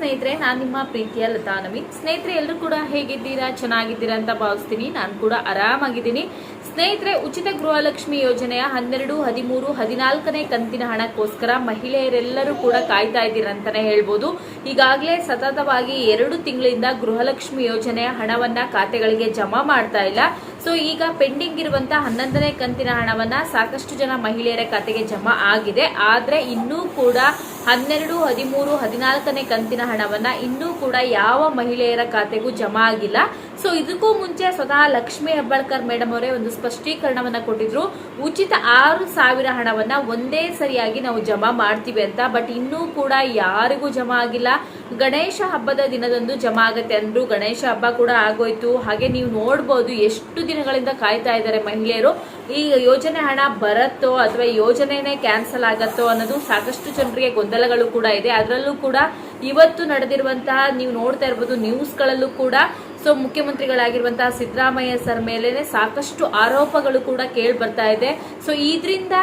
ಸ್ನೇಹಿತರೆ, ನಾನು ನಿಮ್ಮ ಪ್ರೀತಿಯ ಲತಾ ನವೀನ್. ಸ್ನೇಹಿತರೆ ಎಲ್ಲರೂ ಕೂಡ ಹೇಗಿದ್ದೀರಾ? ಚೆನ್ನಾಗಿದ್ದೀರಾ ಅಂತ ಭಾವಿಸ್ತೀನಿ. ನಾನು ಕೂಡ ಆರಾಮಾಗಿದ್ದೀನಿ. ಸ್ನೇಹಿತರೆ, ಉಚಿತ ಗೃಹಲಕ್ಷ್ಮಿ ಯೋಜನೆಯ ಹನ್ನೆರಡು, ಹದಿಮೂರು, ಹದಿನಾಲ್ಕನೇ ಕಂತಿನ ಹಣಕ್ಕೋಸ್ಕರ ಮಹಿಳೆಯರೆಲ್ಲರೂ ಕೂಡ ಕಾಯ್ತಾ ಇದ್ದೀರಂತಾನೆ ಹೇಳ್ಬೋದು. ಈಗಾಗಲೇ ಸತತವಾಗಿ ಎರಡು ತಿಂಗಳಿಂದ ಗೃಹಲಕ್ಷ್ಮಿ ಯೋಜನೆಯ ಹಣವನ್ನ ಖಾತೆಗಳಿಗೆ ಜಮಾ ಮಾಡ್ತಾ ಇಲ್ಲ. ಸೊ ಈಗ ಪೆಂಡಿಂಗ್ ಇರುವಂತಹ ಹನ್ನೊಂದನೇ ಕಂತಿನ ಹಣವನ್ನ ಸಾಕಷ್ಟು ಜನ ಮಹಿಳೆಯರ ಖಾತೆಗೆ ಜಮಾ ಆಗಿದೆ. ಆದ್ರೆ ಇನ್ನೂ ಕೂಡ ಹನ್ನೆರಡು, ಹದಿಮೂರು, ಹದಿನಾಲ್ಕನೇ ಕಂತಿನ ಹಣವನ್ನ ಇನ್ನೂ ಕೂಡ ಯಾವ ಮಹಿಳೆಯರ ಖಾತೆಗೂ ಜಮಾ ಆಗಿಲ್ಲ. ಸೊ ಇದಕ್ಕೂ ಮುಂಚೆ ಸ್ವತಃ ಲಕ್ಷ್ಮಿ ಹೆಬ್ಬಾಳ್ಕರ್ ಮೇಡಮ್ ಅವರೇ ಒಂದು ಸ್ಪಷ್ಟೀಕರಣವನ್ನ ಕೊಟ್ಟಿದ್ರು. ಉಚಿತ ಆರು ಸಾವಿರ ಹಣವನ್ನ ಒಂದೇ ಸರಿಯಾಗಿ ನಾವು ಜಮಾ ಮಾಡ್ತೀವಿ ಅಂತ. ಬಟ್ ಇನ್ನೂ ಕೂಡ ಯಾರಿಗೂ ಜಮಾ ಆಗಿಲ್ಲ. ಗಣೇಶ ಹಬ್ಬದ ದಿನದಂದು ಜಮಾ ಆಗತ್ತೆ ಅಂದ್ರು ಗಣೇಶ ಹಬ್ಬ ಕೂಡ ಆಗೋಯ್ತು. ಹಾಗೆ ನೀವು ನೋಡ್ಬೋದು ಎಷ್ಟು ದಿನಗಳಿಂದ ಕಾಯ್ತಾ ಇದ್ದಾರೆ ಮಹಿಳೆಯರು. ಈ ಯೋಜನೆ ಹಣ ಬರತ್ತೋ ಅಥವಾ ಯೋಜನೆನೇ ಕ್ಯಾನ್ಸಲ್ ಆಗತ್ತೋ ಅನ್ನೋದು ಸಾಕಷ್ಟು ಜನರಿಗೆ ಗೊಂದಲಗಳು ಕೂಡ ಇದೆ. ಅದರಲ್ಲೂ ಕೂಡ ಇವತ್ತು ನಡೆದಿರುವಂತಹ ನೀವು ನೋಡ್ತಾ ಇರ್ಬೋದು ನ್ಯೂಸ್ಗಳಲ್ಲೂ ಕೂಡ ಸೊ ಮುಖ್ಯಮಂತ್ರಿಗಳಾಗಿರುವಂತಹ ಸಿದ್ದರಾಮಯ್ಯ ಸರ್ ಮೇಲೆನೆ ಸಾಕಷ್ಟು ಆರೋಪಗಳು ಕೂಡ ಕೇಳಿ ಬರ್ತಾ ಇದೆ. ಸೊ ಇದರಿಂದ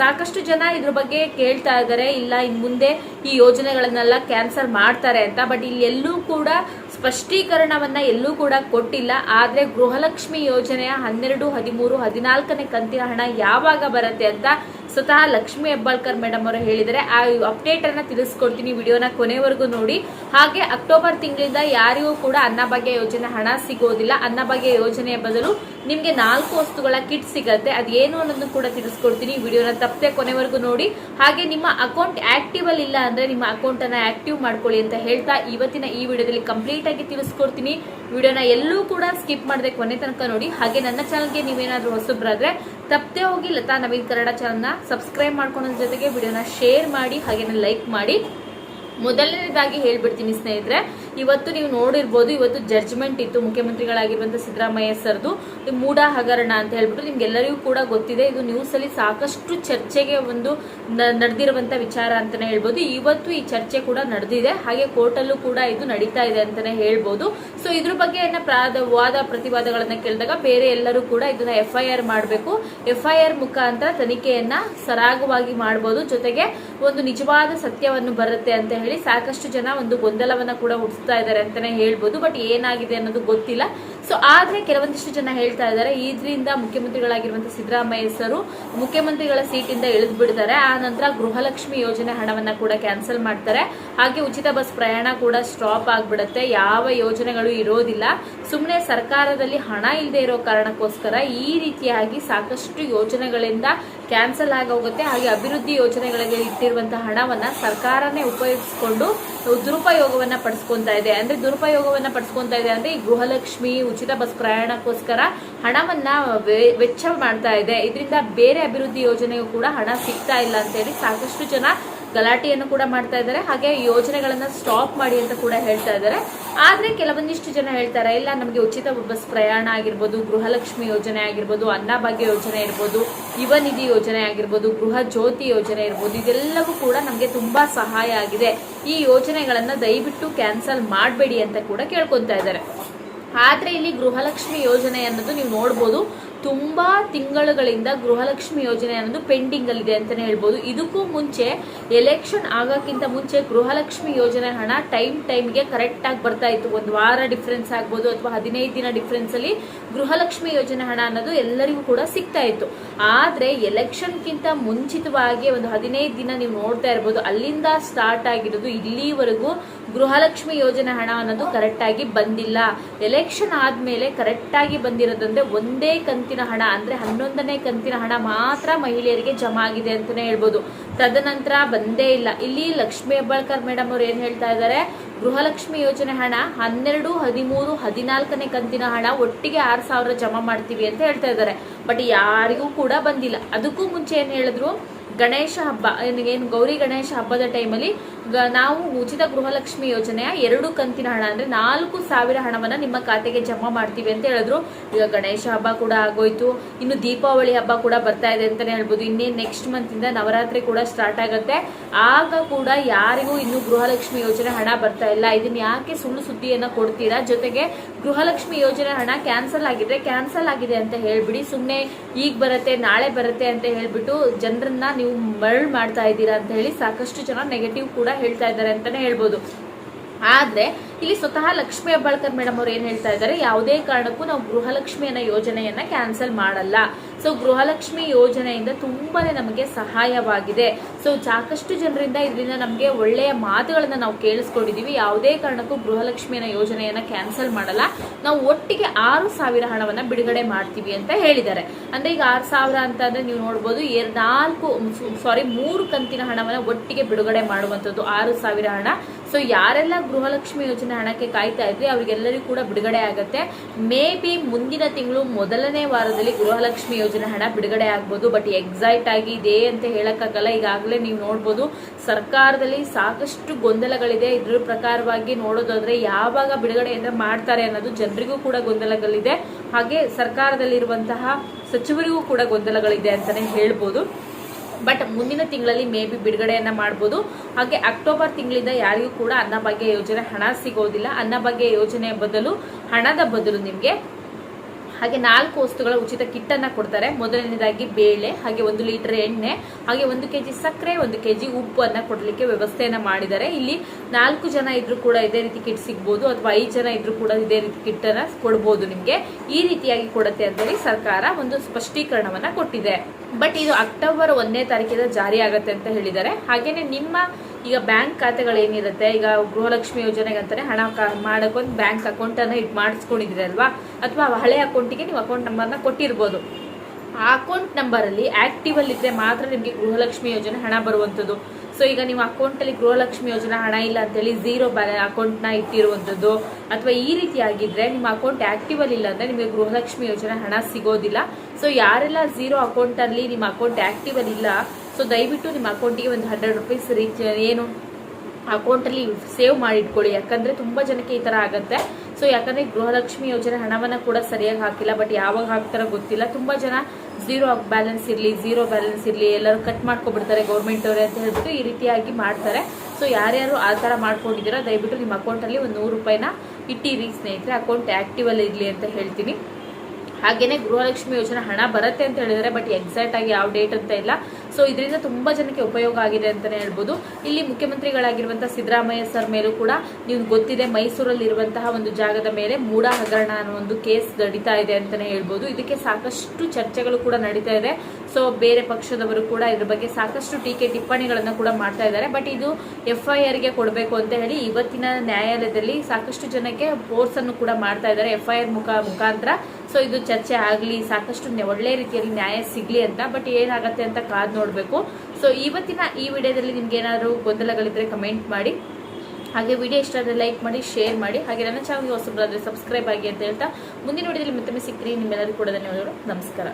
ಸಾಕಷ್ಟು ಜನ ಇದ್ರ ಬಗ್ಗೆ ಕೇಳ್ತಾ ಇದ್ದಾರೆ ಇಲ್ಲ, ಇನ್ ಮುಂದೆ ಈ ಯೋಜನೆಗಳನ್ನೆಲ್ಲ ಕ್ಯಾನ್ಸಲ್ ಮಾಡ್ತಾರೆ ಅಂತ. ಬಟ್ ಇಲ್ಲಿ ಎಲ್ಲೂ ಕೂಡ ಸ್ಪಷ್ಟೀಕರಣವನ್ನ ಎಲ್ಲೂ ಕೂಡ ಕೊಟ್ಟಿಲ್ಲ. ಆದ್ರೆ ಗೃಹಲಕ್ಷ್ಮಿ ಯೋಜನೆಯ ಹನ್ನೆರಡು, ಹದಿಮೂರು, ಹದಿನಾಲ್ಕನೇ ಕಂತಿನ ಹಣ ಯಾವಾಗ ಬರುತ್ತೆ ಅಂತ ಸ್ವತಃ ಲಕ್ಷ್ಮಿ ಹೆಬ್ಬಾಳ್ಕರ್ ಮೇಡಮ್ ಅವರು ಹೇಳಿದರೆ ಆ ಅಪ್ಡೇಟ್ ಅನ್ನ ತಿಳಿಸ್ಕೊಡ್ತೀನಿ ವಿಡಿಯೋನ ಕೊನೆವರೆಗೂ ನೋಡಿ. ಹಾಗೆ ಅಕ್ಟೋಬರ್ ತಿಂಗಳಿಂದ ಯಾರಿಗೂ ಕೂಡ ಅನ್ನಭಾಗ್ಯ ಯೋಜನೆ ಹಣ ಸಿಗೋದಿಲ್ಲ. ಅನ್ನಭಾಗ್ಯ ಯೋಜನೆಯ ಬದಲು ನಿಮಗೆ ನಾಲ್ಕು ವಸ್ತುಗಳ ಕಿಟ್ ಸಿಗತ್ತೆ. ಅದೇನು ಅನ್ನೋದನ್ನು ಕೂಡ ತಿಳಿಸ್ಕೊಡ್ತೀನಿ. ವಿಡಿಯೋನ ತಪ್ಪದೆ ಕೊನೆವರೆಗೂ ನೋಡಿ. ಹಾಗೆ ನಿಮ್ಮ ಅಕೌಂಟ್ ಆಕ್ಟಿವ್ ಅಲ್ಲಿ ಇಲ್ಲ ಅಂದ್ರೆ ನಿಮ್ಮ ಅಕೌಂಟ್ ಅನ್ನ ಆಕ್ಟಿವ್ ಮಾಡ್ಕೊಳ್ಳಿ ಅಂತ ಹೇಳ್ತಾ ಇವತ್ತಿನ ಈ ವಿಡಿಯೋದಲ್ಲಿ ಕಂಪ್ಲೀಟ್ ಆಗಿ ತಿಳಿಸ್ಕೊಡ್ತೀನಿ. ವಿಡಿಯೋನ ಎಲ್ಲೂ ಕೂಡ ಸ್ಕಿಪ್ ಮಾಡದೆ ಕೊನೆ ತನಕ ನೋಡಿ. ಹಾಗೆ ನನ್ನ ಚಾನಲ್ಗೆ ನೀವೇನಾದ್ರೂ ಹೊಸಬ್ರಾದ್ರೆ ತಪ್ಪದೆ ಹೋಗಿ ಲತಾ ನವೀನ್ ಕನ್ನಡ ಚಾನಲ್ನ ಸಬ್ಸ್ಕ್ರೈಬ್ ಮಾಡ್ಕೊಳ್ಳೋದ್ರ ಜೊತೆಗೆ ವಿಡಿಯೋನ ಶೇರ್ ಮಾಡಿ ಹಾಗೆ ಲೈಕ್ ಮಾಡಿ. ಮೊದಲನೇದಾಗಿ ಹೇಳ್ಬಿಡ್ತೀನಿ ಸ್ನೇಹಿತರೆ ಇವತ್ತು ನೀವು ನೋಡಿರ್ಬೋದು, ಇವತ್ತು ಜಡ್ಜ್ಮೆಂಟ್ ಇತ್ತು ಮುಖ್ಯಮಂತ್ರಿಗಳಾಗಿರುವಂತ ಸಿದ್ದರಾಮಯ್ಯ ಸರ್ದು. ಮೂಡ ಹಗರಣ ಅಂತ ಹೇಳ್ಬಿಟ್ಟು ನಿಮ್ಗೆಲ್ಲರಿಗೂ ಕೂಡ ಗೊತ್ತಿದೆ. ಇದು ನ್ಯೂಸ್ ಅಲ್ಲಿ ಸಾಕಷ್ಟು ಚರ್ಚೆಗೆ ಒಂದು ನಡೆದಿರುವಂತಹ ವಿಚಾರ ಅಂತಾನೆ ಹೇಳ್ಬೋದು. ಇವತ್ತು ಈ ಚರ್ಚೆ ಕೂಡ ನಡೆದಿದೆ. ಹಾಗೆ ಕೋರ್ಟಲ್ಲೂ ಕೂಡ ಇದು ನಡೀತಾ ಇದೆ ಅಂತಾನೆ ಹೇಳ್ಬೋದು. ಸೊ ಇದ್ರ ಬಗ್ಗೆ ಪ್ರಾದ, ವಾದ, ಪ್ರತಿವಾದಗಳನ್ನ ಕೇಳಿದಾಗ ಬೇರೆ ಎಲ್ಲರೂ ಕೂಡ ಇದನ್ನ ಎಫ್ ಐ ಆರ್ ಮಾಡಬೇಕು. ಎಫ್ ಐ ಆರ್ ಮುಖಾಂತರ ತನಿಖೆಯನ್ನ ಸರಾಗವಾಗಿ ಮಾಡಬಹುದು ಜೊತೆಗೆ ಒಂದು ನಿಜವಾದ ಸತ್ಯವನ್ನು ಬರುತ್ತೆ ಅಂತ ಹೇಳಿ ಸಾಕಷ್ಟು ಜನ ಒಂದು ಗೊಂದಲವನ್ನ ಕೂಡ ಹುಟ್ಟಿಸ್ತಾ ಇದ್ದಾರೆ ಅಂತಾನೆ ಹೇಳ್ಬೋದು ಬಟ್ ಏನಾಗಿದೆ ಅನ್ನೋದು ಗೊತ್ತಿಲ್ಲ. ಸೊ ಆದರೆ ಕೆಲವೊಂದಿಷ್ಟು ಜನ ಹೇಳ್ತಾ ಇದ್ದಾರೆ, ಇದರಿಂದ ಮುಖ್ಯಮಂತ್ರಿಗಳಾಗಿರುವಂತಹ ಸಿದ್ದರಾಮಯ್ಯ ಸರು ಮುಖ್ಯಮಂತ್ರಿಗಳ ಸೀಟಿಂದ ಇಳಿದು ಬಿಡ್ತಾರೆ. ಆ ನಂತರ ಗೃಹಲಕ್ಷ್ಮಿ ಯೋಜನೆ ಹಣವನ್ನ ಕೂಡ ಕ್ಯಾನ್ಸಲ್ ಮಾಡ್ತಾರೆ. ಹಾಗೆ ಉಚಿತ ಬಸ್ ಪ್ರಯಾಣ ಕೂಡ ಸ್ಟಾಪ್ ಆಗ್ಬಿಡುತ್ತೆ. ಯಾವ ಯೋಜನೆಗಳು ಇರೋದಿಲ್ಲ. ಸುಮ್ಮನೆ ಸರ್ಕಾರದಲ್ಲಿ ಹಣ ಇಲ್ಲದೆ ಇರೋ ಕಾರಣಕ್ಕೋಸ್ಕರ ಈ ರೀತಿಯಾಗಿ ಸಾಕಷ್ಟು ಯೋಜನೆಗಳಿಂದ ಕ್ಯಾನ್ಸಲ್ ಆಗೋಗುತ್ತೆ. ಹಾಗೆ ಅಭಿವೃದ್ಧಿ ಯೋಜನೆಗಳಿಗೆ ಇಟ್ಟಿರುವಂತಹ ಹಣವನ್ನ ಸರ್ಕಾರನೇ ಉಪಯೋಗಿಸಿಕೊಂಡು ದುರುಪಯೋಗವನ್ನ ಪಡಿಸ್ಕೊಂತಾ ಇದೆ. ಅಂದ್ರೆ ದುರುಪಯೋಗವನ್ನ ಪಡಿಸ್ಕೊಂತ ಇದೆ ಅಂದ್ರೆ ಈ ಗೃಹಲಕ್ಷ್ಮಿ, ಉಚಿತ ಬಸ್ ಪ್ರಯಾಣಕ್ಕೋಸ್ಕರ ಹಣವನ್ನ ವೆಚ್ಚ ಮಾಡ್ತಾ ಇದೆ. ಇದರಿಂದ ಬೇರೆ ಅಭಿವೃದ್ಧಿ ಯೋಜನೆಗೂ ಕೂಡ ಹಣ ಸಿಗ್ತಾ ಇಲ್ಲ ಅಂತ ಹೇಳಿ ಸಾಕಷ್ಟು ಜನ ಗಲಾಟೆಯನ್ನು ಕೂಡ ಮಾಡ್ತಾ ಇದ್ದಾರೆ. ಹಾಗೆ ಯೋಜನೆಗಳನ್ನ ಸ್ಟಾಪ್ ಮಾಡಿ ಅಂತ ಕೂಡ ಹೇಳ್ತಾ ಇದ್ದಾರೆ. ಆದ್ರೆ ಕೆಲವೊಂದಿಷ್ಟು ಜನ ಹೇಳ್ತಾರೆ ಇಲ್ಲ ನಮಗೆ ಉಚಿತ ಬಸ್ ಪ್ರಯಾಣ ಆಗಿರ್ಬೋದು, ಗೃಹಲಕ್ಷ್ಮಿ ಯೋಜನೆ ಆಗಿರ್ಬೋದು ಅನ್ನಭಾಗ್ಯ ಯೋಜನೆ ಇರ್ಬೋದು, ಯುವ ನಿಧಿ ಯೋಜನೆ ಆಗಿರ್ಬೋದು, ಗೃಹ ಜ್ಯೋತಿ ಯೋಜನೆ ಇರ್ಬೋದು, ಇದೆಲ್ಲವೂ ಕೂಡ ನಮಗೆ ತುಂಬಾ ಸಹಾಯ ಆಗಿದೆ. ಈ ಯೋಜನೆಗಳನ್ನ ದಯವಿಟ್ಟು ಕ್ಯಾನ್ಸಲ್ ಮಾಡಬೇಡಿ ಅಂತ ಕೂಡ ಕೇಳ್ಕೊತಾ ಇದ್ದಾರೆ. ಆದ್ರೆ ಇಲ್ಲಿ ಗೃಹಲಕ್ಷ್ಮಿ ಯೋಜನೆ ಅನ್ನೋದು ನೀವು ನೋಡ್ಬೋದು ತುಂಬಾ ತಿಂಗಳುಗಳಿಂದ ಗೃಹಲಕ್ಷ್ಮಿ ಯೋಜನೆ ಅನ್ನೋದು ಪೆಂಡಿಂಗ್ ಅಲ್ಲಿದೆ ಅಂತಾನೆ ಹೇಳ್ಬೋದು. ಇದಕ್ಕೂ ಮುಂಚೆ ಎಲೆಕ್ಷನ್ ಆಗೋಕ್ಕಿಂತ ಮುಂಚೆ ಗೃಹಲಕ್ಷ್ಮಿ ಯೋಜನೆ ಹಣ ಟೈಮ್ ಟೈಮ್ಗೆ ಕರೆಕ್ಟ್ ಆಗಿ ಬರ್ತಾ ಇತ್ತು. ಒಂದು ವಾರ ಡಿಫ್ರೆನ್ಸ್ ಆಗ್ಬೋದು ಅಥವಾ ಹದಿನೈದು ದಿನ ಡಿಫ್ರೆನ್ಸ್ ಅಲ್ಲಿ ಗೃಹಲಕ್ಷ್ಮಿ ಯೋಜನೆ ಹಣ ಅನ್ನೋದು ಎಲ್ಲರಿಗೂ ಕೂಡ ಸಿಗ್ತಾ ಇತ್ತು. ಆದ್ರೆ ಎಲೆಕ್ಷನ್ಗಿಂತ ಮುಂಚಿತವಾಗಿ ಒಂದು ಹದಿನೈದು ದಿನ ನೀವು ನೋಡ್ತಾ ಇರ್ಬೋದು. ಅಲ್ಲಿಂದ ಸ್ಟಾರ್ಟ್ ಆಗಿರೋದು ಇಲ್ಲಿವರೆಗೂ ಗೃಹಲಕ್ಷ್ಮಿ ಯೋಜನೆ ಹಣ ಅನ್ನೋದು ಕರೆಕ್ಟ್ ಆಗಿ ಬಂದಿಲ್ಲ. ಎಲೆಕ್ಷನ್ ಆದ್ಮೇಲೆ ಕರೆಕ್ಟ್ ಆಗಿ ಬಂದಿರೋದಂದ್ರೆ ಒಂದೇ ಕಂತಿನ ಹಣ ಅಂದ್ರೆ ಹನ್ನೊಂದನೇ ಕಂತಿನ ಹಣ ಮಾತ್ರ ಮಹಿಳೆಯರಿಗೆ ಜಮಾ ಆಗಿದೆ ಅಂತಾನೆ ಹೇಳ್ಬೋದು. ತದನಂತರ ಬಂದೇ ಇಲ್ಲ. ಇಲ್ಲಿ ಲಕ್ಷ್ಮೀ ಹೆಬ್ಬಾಳ್ಕರ್ ಮೇಡಮ್ ಅವ್ರು ಏನ್ ಹೇಳ್ತಾ ಇದ್ದಾರೆ? ಗೃಹಲಕ್ಷ್ಮಿ ಯೋಜನೆ ಹಣ ಹನ್ನೆರಡು, ಹದಿಮೂರು, ಹದಿನಾಲ್ಕನೇ ಕಂತಿನ ಹಣ ಒಟ್ಟಿಗೆ ಆರು ಸಾವಿರ ಜಮಾ ಮಾಡ್ತೀವಿ ಅಂತ ಹೇಳ್ತಾ ಇದ್ದಾರೆ. ಬಟ್ ಯಾರಿಗೂ ಕೂಡ ಬಂದಿಲ್ಲ. ಅದಕ್ಕೂ ಮುಂಚೆ ಏನ್ ಹೇಳಿದ್ರು? ಗಣೇಶ ಹಬ್ಬ, ಏನು- ಗೌರಿ ಗಣೇಶ ಹಬ್ಬದ ಟೈಮಲ್ಲಿ ನಾವು ಉಚಿತ ಗೃಹಲಕ್ಷ್ಮಿ ಯೋಜನೆಯ ಎರಡು ಕಂತಿನ ಹಣ, ಅಂದರೆ ನಾಲ್ಕು ಸಾವಿರ ಹಣವನ್ನು ನಿಮ್ಮ ಖಾತೆಗೆ ಜಮಾ ಮಾಡ್ತೀವಿ ಅಂತ ಹೇಳಿದ್ರು. ಈಗ ಗಣೇಶ ಹಬ್ಬ ಕೂಡ ಆಗೋಯ್ತು. ಇನ್ನು ದೀಪಾವಳಿ ಹಬ್ಬ ಕೂಡ ಬರ್ತಾ ಇದೆ ಅಂತಲೇ ಹೇಳ್ಬೋದು. ಇನ್ನೇನು ನೆಕ್ಸ್ಟ್ ಮಂತಿಂದ ನವರಾತ್ರಿ ಕೂಡ ಸ್ಟಾರ್ಟ್ ಆಗುತ್ತೆ. ಆಗ ಕೂಡ ಯಾರಿಗೂ ಇನ್ನು ಗೃಹಲಕ್ಷ್ಮಿ ಯೋಜನೆ ಹಣ ಬರ್ತಾ ಇಲ್ಲ. ಇದನ್ನ ಯಾಕೆ ಸುಳ್ಳು ಸುದ್ದಿಯನ್ನು ಕೊಡ್ತೀರಾ? ಜೊತೆಗೆ ಗೃಹಲಕ್ಷ್ಮಿ ಯೋಜನೆ ಹಣ ಕ್ಯಾನ್ಸಲ್ ಆಗಿದ್ರೆ ಕ್ಯಾನ್ಸಲ್ ಆಗಿದೆ ಅಂತ ಹೇಳ್ಬಿಡಿ. ಸುಮ್ಮನೆ ಈಗ ಬರುತ್ತೆ, ನಾಳೆ ಬರುತ್ತೆ ಅಂತ ಹೇಳ್ಬಿಟ್ಟು ಜನರನ್ನ ನೀವು ಮರಳು ಮಾಡ್ತಾ ಇದ್ದೀರಾ ಅಂತ ಹೇಳಿ ಸಾಕಷ್ಟು ಜನ ನೆಗೆಟಿವ್ ಕೂಡ ಹೇಳ್ತಾ ಇದ್ದಾರೆ ಅಂತಾನೆ ಹೇಳ್ಬೋದು. ಆದ್ರೆ, ಇಲ್ಲಿ ಸ್ವತಃ ಲಕ್ಷ್ಮಿ ಹೆಬ್ಬಾಳ್ಕರ್ ಮೇಡಮ್ ಅವ್ರು ಏನ್ ಹೇಳ್ತಾ ಇದ್ದಾರೆ, ಯಾವುದೇ ಕಾರಣಕ್ಕೂ ನಾವು ಗೃಹಲಕ್ಷ್ಮಿಯನ್ನ ಯೋಜನೆಯನ್ನ ಕ್ಯಾನ್ಸಲ್ ಮಾಡಲ್ಲ. ಸೊ ಗೃಹಲಕ್ಷ್ಮಿ ಯೋಜನೆಯಿಂದ ತುಂಬಾನೇ ನಮಗೆ ಸಹಾಯವಾಗಿದೆ. ಸೊ ಸಾಕಷ್ಟು ಜನರಿಂದ ಇದರಿಂದ ನಮಗೆ ಒಳ್ಳೆಯ ಮಾತುಗಳನ್ನ ನಾವು ಕೇಳಿಸ್ಕೊಂಡಿದ್ದೀವಿ ಯಾವುದೇ ಕಾರಣಕ್ಕೂ ಗೃಹಲಕ್ಷ್ಮಿಯನ್ನ ಯೋಜನೆಯನ್ನ ಕ್ಯಾನ್ಸಲ್ ಮಾಡಲ್ಲ. ನಾವು ಒಟ್ಟಿಗೆ ಆರು ಸಾವಿರ ಹಣವನ್ನ ಬಿಡುಗಡೆ ಮಾಡ್ತೀವಿ ಅಂತ ಹೇಳಿದ್ದಾರೆ. ಅಂದ್ರೆ ಈಗ ಆರು ಸಾವಿರ ಅಂತ ಅಂದ್ರೆ ನೀವು ನೋಡ್ಬೋದು ಎರಡ್ ನಾಲ್ಕು ಸಾರಿ ಮೂರು ಕಂತಿನ ಹಣವನ್ನ ಒಟ್ಟಿಗೆ ಬಿಡುಗಡೆ ಮಾಡುವಂತದ್ದು ಆರು ಸಾವಿರ ಹಣ. ಸೊ ಯಾರೆಲ್ಲ ಗೃಹಲಕ್ಷ್ಮಿ ಯೋಜನೆ ಹಣಕ್ಕೆ ಕಾಯ್ತಾ ಇದ್ರಿ, ಅವರಿಗೆಲ್ಲರಿಗೂ ಕೂಡ ಬಿಡುಗಡೆ ಆಗುತ್ತೆ. ಮೇ ಬಿ ಮುಂದಿನ ತಿಂಗಳು ಮೊದಲನೇ ವಾರದಲ್ಲಿ ಗೃಹಲಕ್ಷ್ಮಿ ಯೋಜನೆ ಹಣ ಬಿಡುಗಡೆ ಆಗ್ಬೋದು. ಬಟ್ ಎಕ್ಸೈಟ್ ಆಗಿ ಇದೆ ಅಂತ ಹೇಳಕ್ಕಾಗಲ್ಲ. ಈಗಾಗಲೇ ನೀವು ನೋಡ್ಬೋದು, ಸರ್ಕಾರದಲ್ಲಿ ಸಾಕಷ್ಟು ಗೊಂದಲಗಳಿದೆ. ಇದ್ರ ಪ್ರಕಾರವಾಗಿ ನೋಡೋದಾದ್ರೆ ಯಾವಾಗ ಬಿಡುಗಡೆಯಿಂದ ಮಾಡ್ತಾರೆ ಅನ್ನೋದು ಜನರಿಗೂ ಕೂಡ ಗೊಂದಲಗಳಿದೆ. ಹಾಗೆ ಸರ್ಕಾರದಲ್ಲಿರುವಂತಹ ಸಚಿವರಿಗೂ ಕೂಡ ಗೊಂದಲಗಳಿದೆ ಅಂತಾನೆ ಹೇಳ್ಬೋದು. ಬಟ್ ಮುಂದಿನ ತಿಂಗಳಲ್ಲಿ ಮೇ ಬಿ ಬಿಡುಗಡೆಯನ್ನ ಮಾಡ್ಬೋದು. ಹಾಗೆ ಅಕ್ಟೋಬರ್ ತಿಂಗಳಿಂದ ಯಾರಿಗೂ ಕೂಡ ಅನ್ನಭಾಗ್ಯ ಯೋಜನೆ ಹಣ ಸಿಗೋದಿಲ್ಲ. ಅನ್ನಭಾಗ್ಯ ಯೋಜನೆಯ ಬದಲು ಹಣದ ಬದಲು ನಿಮಗೆ ಹಾಗೆ ನಾಲ್ಕು ವಸ್ತುಗಳ ಉಚಿತ ಕಿಟ್ ಅನ್ನ ಕೊಡ್ತಾರೆ. ಮೊದಲನೇದಾಗಿ ಬೇಳೆ, ಹಾಗೆ ಒಂದು ಲೀಟರ್ ಎಣ್ಣೆ, ಹಾಗೆ ಒಂದು ಕೆಜಿ ಸಕ್ಕರೆ, ಒಂದು ಕೆಜಿ ಉಪ್ಪು ಅನ್ನ ಕೊಡಲಿಕ್ಕೆ ವ್ಯವಸ್ಥೆಯನ್ನ ಮಾಡಿದ್ದಾರೆ. ಇಲ್ಲಿ ನಾಲ್ಕು ಜನ ಇದ್ರೂ ಕೂಡ ಇದೇ ರೀತಿ ಕಿಟ್ ಸಿಗ್ಬೋದು ಅಥವಾ ಐದು ಜನ ಇದ್ರೂ ಕೂಡ ಇದೇ ರೀತಿ ಕಿಟ್ ಅನ್ನ ಕೊಡ್ಬೋದು ನಿಮ್ಗೆ. ಈ ರೀತಿಯಾಗಿ ಕೊಡುತ್ತೆ ಅಂತೇಳಿ ಸರ್ಕಾರ ಒಂದು ಸ್ಪಷ್ಟೀಕರಣವನ್ನ ಕೊಟ್ಟಿದೆ. ಬಟ್ ಇದು ಅಕ್ಟೋಬರ್ ಒಂದನೇ ತಾರೀಕಿಂದ ಜಾರಿ ಆಗತ್ತೆ ಅಂತ ಹೇಳಿದ್ದಾರೆ. ಹಾಗೇನೆ ನಿಮ್ಮ ಈಗ ಬ್ಯಾಂಕ್ ಖಾತೆಗಳೇನಿರುತ್ತೆ, ಈಗ ಗೃಹಲಕ್ಷ್ಮಿ ಯೋಜನೆಗೆ ಅಂತಾನೆ ಹಣ ಮಾಡೋಕ್ಕೊಂದು ಬ್ಯಾಂಕ್ ಅಕೌಂಟನ್ನು ಅನ್ನ ಇಟ್ ಮಾಡಿಸ್ಕೊಂಡಿದ್ರೆ ಅಲ್ವಾ? ಅಥವಾ ಹಳೆ ಅಕೌಂಟಿಗೆ ನೀವು ಅಕೌಂಟ್ ನಂಬರ್ನ ಕೊಟ್ಟಿರ್ಬೋದು. ಆ ಅಕೌಂಟ್ ನಂಬರ್ ಅಲ್ಲಿ ಆಕ್ಟಿವ್ ಅಲ್ಲಿ ಇದ್ರೆ ಮಾತ್ರ ನಿಮಗೆ ಗೃಹಲಕ್ಷ್ಮಿ ಯೋಜನೆ ಹಣ ಬರುವಂತದ್ದು ಸೊ ಈಗ ನಿಮ್ಮ ಅಕೌಂಟ್ ಅಲ್ಲಿ ಗೃಹಲಕ್ಷ್ಮಿ ಯೋಜನೆ ಹಣ ಇಲ್ಲ ಅಂತೇಳಿ ಝೀರೋ ಬ್ಯಾಲೆ ಅಕೌಂಟ್ ಇಟ್ಟಿರುವಂಥದ್ದು, ಅಥವಾ ಈ ರೀತಿ ಆಗಿದ್ರೆ ನಿಮ್ಮ ಅಕೌಂಟ್ ಆಕ್ಟಿವ್ ಅಲ್ಲಿ ಇಲ್ಲ ಅಂದ್ರೆ ನಿಮಗೆ ಗೃಹಲಕ್ಷ್ಮಿ ಯೋಜನೆ ಹಣ ಸಿಗೋದಿಲ್ಲ. ಸೊ ಯಾರೆಲ್ಲ ಝೀರೋ ಅಕೌಂಟ್ ಅಲ್ಲಿ ನಿಮ್ಮ ಅಕೌಂಟ್ ಆಕ್ಟಿವ್ ಅಲ್ಲಿ ಇಲ್ಲ ಸೊ ದಯವಿಟ್ಟು ನಿಮ್ಮ ಅಕೌಂಟಿಗೆ ಒಂದು ಹಂಡ್ರೆಡ್ ರುಪೀಸ್ ರೀಚ್ ಏನು ಅಕೌಂಟಲ್ಲಿ ಸೇವ್ ಮಾಡಿ ಇಟ್ಕೊಳ್ಳಿ. ಯಾಕಂದ್ರೆ ತುಂಬಾ ಜನಕ್ಕೆ ಈ ತರ ಆಗುತ್ತೆ. ಸೊ ಯಾಕಂದ್ರೆ ಗೃಹಲಕ್ಷ್ಮಿ ಯೋಜನೆ ಹಣವನ್ನ ಕೂಡ ಸರಿಯಾಗಿ ಹಾಕಿಲ್ಲ ಬಟ್ ಯಾವಾಗ ಹಾಕ್ತಾರೋ ಗೊತ್ತಿಲ್ಲ. ತುಂಬಾ ಜನ ಝೀರೋ ಬ್ಯಾಲೆನ್ಸ್ ಇರಲಿ ಝೀರೋ ಬ್ಯಾಲೆನ್ಸ್ ಇರಲಿ, ಎಲ್ಲರೂ ಕಟ್ ಮಾಡ್ಕೊಬಿಡ್ತಾರೆ ಗೌರ್ಮೆಂಟ್ ಅವರೇ ಅಂತ ಹೇಳ್ಬಿಟ್ಟು ಈ ರೀತಿಯಾಗಿ ಮಾಡ್ತಾರೆ. ಸೊ ಯಾರ್ಯಾರು ಆ ಥರ ಮಾಡ್ಕೊಂಡಿದ್ದೀರಾ, ದಯವಿಟ್ಟು ನಿಮ್ಮ ಅಕೌಂಟಲ್ಲಿ ಒಂದು ನೂರು ರೂಪಾಯಿನ ಇಟ್ಟಿರಿ ಸ್ನೇಹಿತರೆ. ಅಕೌಂಟ್ ಆಕ್ಟಿವ್ ಅಲ್ಲಿ ಇರಲಿ ಅಂತ ಹೇಳ್ತೀನಿ. ಹಾಗೆಯೇ ಗೃಹಲಕ್ಷ್ಮಿ ಯೋಜನೆ ಹಣ ಬರುತ್ತೆ ಅಂತ ಹೇಳಿದರೆ ಬಟ್ ಎಕ್ಸಾಕ್ಟ್ ಆಗಿ ಯಾವ ಡೇಟ್ ಅಂತ ಇಲ್ಲ. ಸೊ ಇದರಿಂದ ತುಂಬಾ ಜನಕ್ಕೆ ಉಪಯೋಗ ಆಗಿದೆ ಅಂತಾನೆ ಹೇಳ್ಬೋದು. ಇಲ್ಲಿ ಮುಖ್ಯಮಂತ್ರಿಗಳಾಗಿರುವಂತಹ ಸಿದ್ದರಾಮಯ್ಯ ಸರ್ ಮೇಲೂ ಕೂಡ ನೀವು ಗೊತ್ತಿದೆ ಮೈಸೂರಲ್ಲಿ ಇರುವಂತಹ ಒಂದು ಜಾಗದ ಮೇಲೆ ಮೂಡ ಹಗರಣ ಅನ್ನೋ ಒಂದು ಕೇಸ್ ನಡೀತಾ ಇದೆ ಅಂತಾನೆ ಹೇಳ್ಬೋದು. ಇದಕ್ಕೆ ಸಾಕಷ್ಟು ಚರ್ಚೆಗಳು ಕೂಡ ನಡೀತಾ ಇದೆ. ಸೊ ಬೇರೆ ಪಕ್ಷದವರು ಕೂಡ ಇದ್ರ ಬಗ್ಗೆ ಸಾಕಷ್ಟು ಟೀಕೆ ಟಿಪ್ಪಣಿಗಳನ್ನ ಕೂಡ ಮಾಡ್ತಾ ಇದ್ದಾರೆ. ಬಟ್ ಇದು ಎಫ್ಗೆ ಕೊಡಬೇಕು ಅಂತ ಹೇಳಿ ಇವತ್ತಿನ ನ್ಯಾಯಾಲಯದಲ್ಲಿ ಸಾಕಷ್ಟು ಜನಕ್ಕೆ ಫೋರ್ಸ್ ಅನ್ನು ಕೂಡ ಮಾಡ್ತಾ ಇದ್ದಾರೆ ಎಫ್ ಐ ಆರ್ ಮುಖ ಮುಖಾಂತರ. ಸೊ ಇದು ಚರ್ಚೆ ಆಗಲಿ, ಸಾಕಷ್ಟು ಒಳ್ಳೆ ರೀತಿಯಲ್ಲಿ ನ್ಯಾಯ ಸಿಗ್ಲಿ ಅಂತ. ಬಟ್ ಏನಾಗತ್ತೆ ಅಂತ ಕಾದ್ ನೋಡಬೇಕು. ಸೊ ಇವತ್ತಿನ ಈ ವಿಡಿಯೋದಲ್ಲಿ ನಿಮ್ಗೆ ಏನಾದರೂ ಗೊಂದಲಗಳಿದ್ರೆ ಕಮೆಂಟ್ ಮಾಡಿ. ಹಾಗೆ ವಿಡಿಯೋ ಇಷ್ಟ ಆದರೆ ಲೈಕ್ ಮಾಡಿ ಶೇರ್ ಮಾಡಿ. ಹಾಗೆ ನನ್ನ ಚಾನಲ್ಗೆ ಆದರೆ ಸಬ್ಸ್ಕ್ರೈಬ್ ಆಗಿ ಅಂತ ಹೇಳ್ತಾ ಮುಂದಿನ ವಿಡಿಯೋದಲ್ಲಿ ಮತ್ತೊಮ್ಮೆ ಸಿಗ್ತೀನಿ. ನಿಮ್ಮೆಲ್ಲರಿಗೂ ಕೂಡ ಧನ್ಯವಾದಗಳು. ನಮಸ್ಕಾರ.